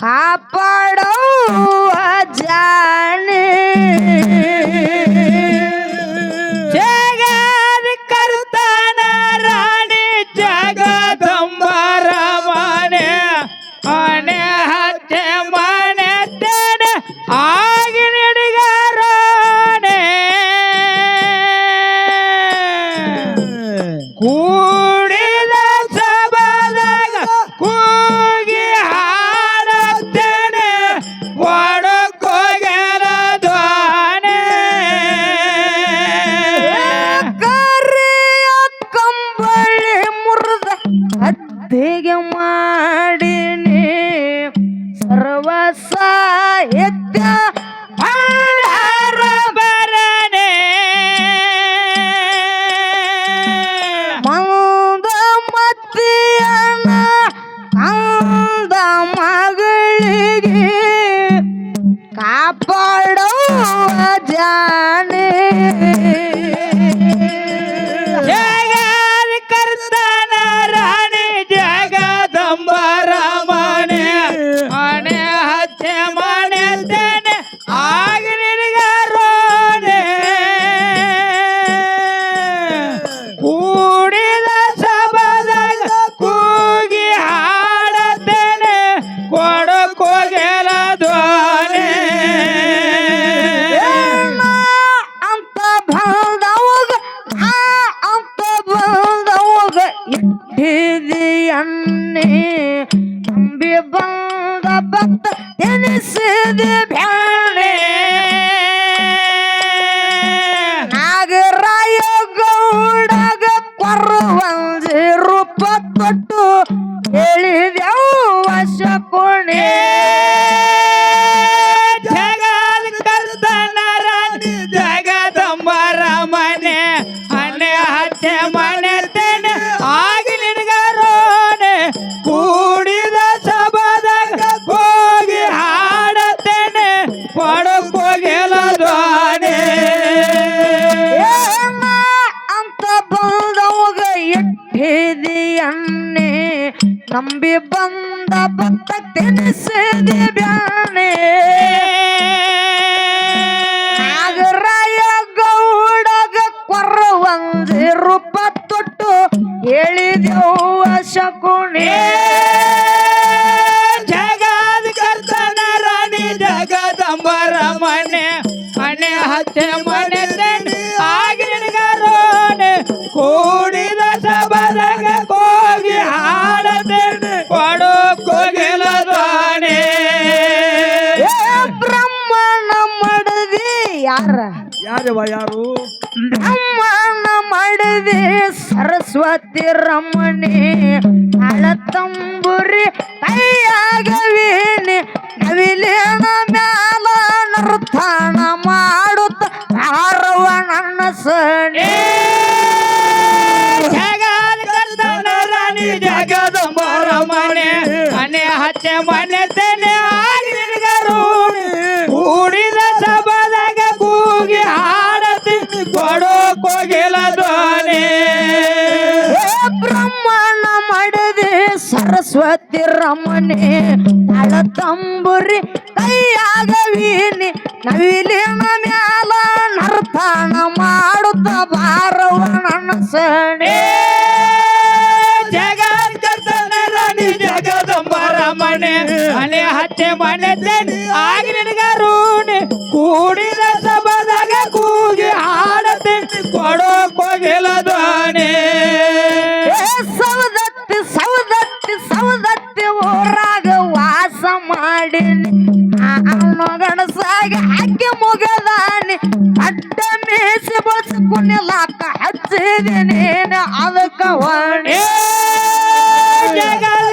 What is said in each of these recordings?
કાપડો હજાર ಅದ್ದೆಗೆ ಮಾಡಿನಿ ಭಕ್ತ ತೆನಿಸಿದೆ ಬ್ಯಾಣೆ ನಾಗರಾಯ ಗೌಡಗ ಒಂದು ರೂಪ ತೊಟ್ಟು ಹೇಳಿದೆವು ಶಕುಣಿ. ಜಗದ ಕರ್ತನ ರಾಣಿ ಜಗದಂಬರ ಮನೆ ಮನೆ ಹತ್ತೆ ಮನೆ ಯಾರವ ಯಾರು ಅಮ್ಮನ ಮಡದಿ ಸರಸ್ವತಿ ರಮಣಿ ತಂಬುರಿ ಕೈಯಾಗ ನವಿಲೇನ ನವಿಲಿನ ಮ್ಯಾಲ ನರ್ತನ ಮಾಡುತ್ತ ಹಾರವ ನನ್ನ ಸಣಿ ಜಗದ ಜಗದಂಬರ ಮನೆ ಹಚ್ಚೆ ಮನೆ ಸರಸ್ವತಿ ರಮಣಿ ತಂಬುರಿ ಕೈಯಾದ ವೀಣಿ ನವಿಲಿನ ಮ್ಯಾಲ ನರ್ತನ ಮಾಡುತ್ತ ಬಾರವ ನನ್ನ ಸಣಿ ರಾಣಿ ಜಗದಂಬರ ಮನೆ ಮನೆ ಹಚ್ಚೆ ಮನೆ ತೇನೆ ಆಗಿ ನಿನಗಾರೋಣೆ ಕೂಡಿದ ಸಭದಾಗ ಕೂಗಿ ಹಾಡತೆ ಕೊಡು ನೀನು ಅದಕ್ಕ ವಾಣಿ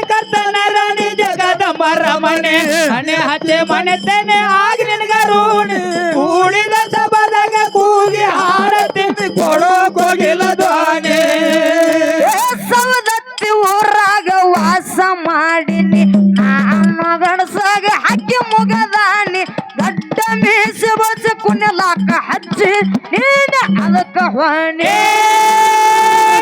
ಕರ್ತನ ರಾಣಿ ಜಗದಂಬರ ಮನೆ. ಮನೆ ಹಚ್ಚೆ ಮನೆ ತೇನೆ ಆಗಿ ನಿನಗಾರೋಣೆ ಕೂಡಿದ ಸಬದಾಗ ಕೂಗಿ ಹಾಡತೀನಿ ಕೊಡೋ ಕೋಗಿಲ ಧ್ವನಿ. ಊರಾಗ ವಾಸ ಮಾಡಿನಿ. ನಾನು ಗಣಸಾಗ ಅಕ್ಕಿ ಮುಗದಾನಿ ಕುಣಲಾಕ ಹಚ್ಚಿ ನೀನ ಅದಕ್ಕ ಹೊಣೆ.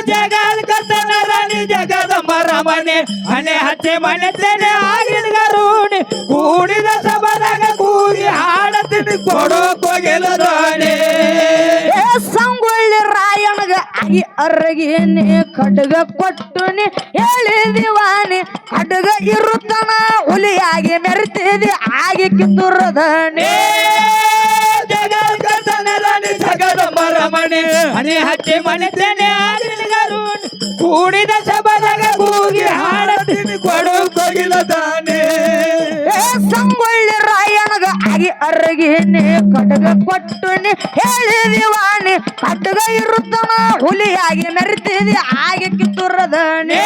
ಜಗಲ್ ಕರ್ತನ ರಾಣಿ ಜಗದ ಮರಮನೆ. ಹಣೆ ಹಚ್ಚೆ ಮನೆ ತೆನೆ ಆಗಿನಗರೂಣಿ ಕೂಡಿದ ಸಭದಾಗ ಕೂಗಿ ಹಾಡತಿದ್ದು ಕೊಡೋ ಕೊಗೆಲದಾನೆ ಏ ಸಂಗೊಳ್ಳಿ ರಾಯಣಗ ಆಗಿ ಅರಗಿನಿ ಖಡ್ಗ ಕೊಟ್ಟುನಿ ಹೇಳಿದಿವಾನಿ ಖಡ್ಗ ಇರುತ್ತನ ಹುಲಿಯಾಗಿ ಮೆರೆತಿದೆ ಆಗಿ ಕಿತ್ತುರದಣಿ ಮರಮನೆ ಮನೆ ಹಚ್ಚಿ ಮನೆ ತೆನೆ ಆಗಿನಗರೂಣಿ ಕೂಡಿದ ಸಭದಾಗ ಕೂಗಿ ಹಾಡತೀನಿ ಕೊಡು ಕೊಗಿಲದಾನೆ ಏ ಸಂಗೊಳ್ಳಿ ರಾಯಣಗ ಆಗಿ ಅರಗಿನಿ ಕಟಗ ಕೊಟ್ಟು ನೀ ಹೇಳಿದಿವಾನಿ ಖಡ್ಗ ಇರುತ್ತನ ಹುಲಿಯಾಗಿ ಮೆರೆತಿದಿ ಆಗಿ ಕಿತ್ತುರದಣಿ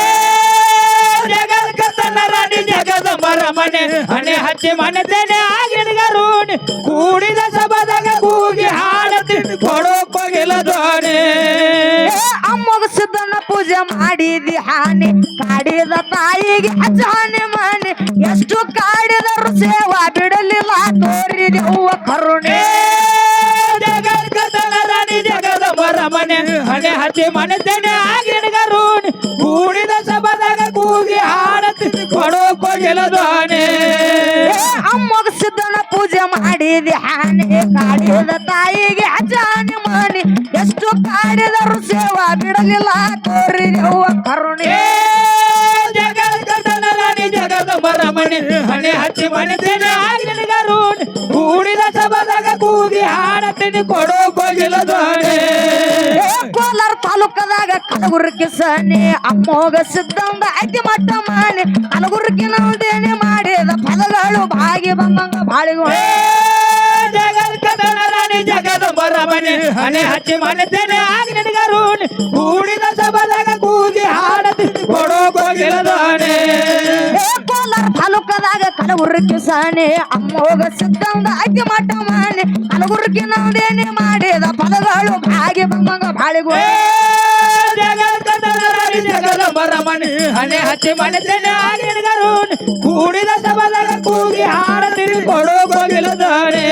ಜಗದ ಕರ್ತನ ರಾಣಿ ಜಗದ ಮರಮನೆ ಹಣೆ ಹಚ್ಚಿ ಮನೆ ತೆನೆ ಆಗಿನಗರೂಣಿ ಕೂಡಿದ ಸಭದಾಗ ಕೂಗಿ ಹಾಡತೀನಿ ಕೊಡೋ ಕೊಗಿಲದಾನೆ ಏ ಅಮ್ಮಗ ಸಿದ್ದನ ಪೂಜೆ ಮಾಡಿದಿ ಹಾನಿ. ಕಾಡಿದ ತಾಯಿಗೆ ಅಜಾನಿ ಮನೆ. ಎಷ್ಟು ಕಾಡಿದರು ಸೇವಾ ಬಿಡಲಿಲ್ಲ ತೋರಿದೆ ಹೂವ ಕರುಣೆ. ಜಗದ ಮರಮನೆ ಹಣೆ ಹಚ್ಚಿ ಮನೆ ತೆನೆ ಆಗಿನಗರೂಣಿ ಕೂಡಿದ ಸಭದಾಗ ಕೂಗಿ ಹಾಡತಿ ಕೊಡೋ ಕೊಗಿಲದಾನೆ ಏ ಅಮ್ಮಗ ಸಿದ್ದನ ಪೂಜೆ ಮಾಡಿದಿ ಹಾನಿ. ಕಾಡಿದ ತಾಯಿ ಕಾಡಿದರು ಸೇವಾ ಬಿಡಲಿಲ್ಲ. ಕೋರಿ ಹೂವ ಕರುಣೆ. ಜಗದ ಮರಮನೆ ಹಣೆ ಹಚ್ಚಿ ಮನೆ ತೆನೆ ಆಗಿನಗರೂಣಿ ಕೂಡಿದ ಸಭದಾಗ ಕೂಗಿ ಹಾಡತೀನಿ ಕೊಡೋ ಕೊಗಿಲದಾನೆ ಏ ಕೋಲಾರ ತಾಲೂಕದಾಗ ಕಲಗುರ್ಗಿ ಸನಿ ಅಮ್ಮೋಗ ಸಿದ್ದಂದ ಅತಿ ಮಟ್ಟ ಮಾನಿ ಕಲಗುರ್ಗಿ ನೌದೇನಿ ಮಾಡಿದ ಪದಗಳು ಬಾಗಿ ಬಂದಂಗ ಬಾಳಿಗಳು ಕದನ ರಾಣಿ ಜಗದ ಮರಮನೆ ಹಣೆ ಹಚ್ಚಿ ಮನೆ ತೆನೆ ಆಗಿನಗರೂಣಿ ಕೂಡಿದ ಸಭದಾಗ ಕೂಗಿ ಹಾಡತೀನಿ ಕೊಡೋ ಕೊಗಿಲದಾನೆ. ಏ ಕೋಲಾರ ತಾಲೂಕದಾಗ ಕಲಗುರ್ಗಿ ಸನಿ ಅಮ್ಮೋಗ ಸಿದ್ದಂದ ಅತಿ ಮಟ್ಟ ಮಾನಿ ಕಲಗುರ್ಗಿ ನೌದೇನಿ ಮಾಡಿದ ಪದಗಳು ಬಾಗಿ ಬಂದಂಗ ಬಾಳಿಗಳು. ಜಗದ ಕದನ ರಾಣಿ ಜಗದ ಮರಮನೆ ಹಣೆ ಹಚ್ಚಿ ಮನೆ ತೆನೆ ಆಗಿನಗರೂಣಿ ಕೂಡಿದ ಸಭದಾಗ ಕೂಗಿ ಹಾಡತೀನಿ ಕೊಡೋ ಕೊಗಿಲದಾನೆ.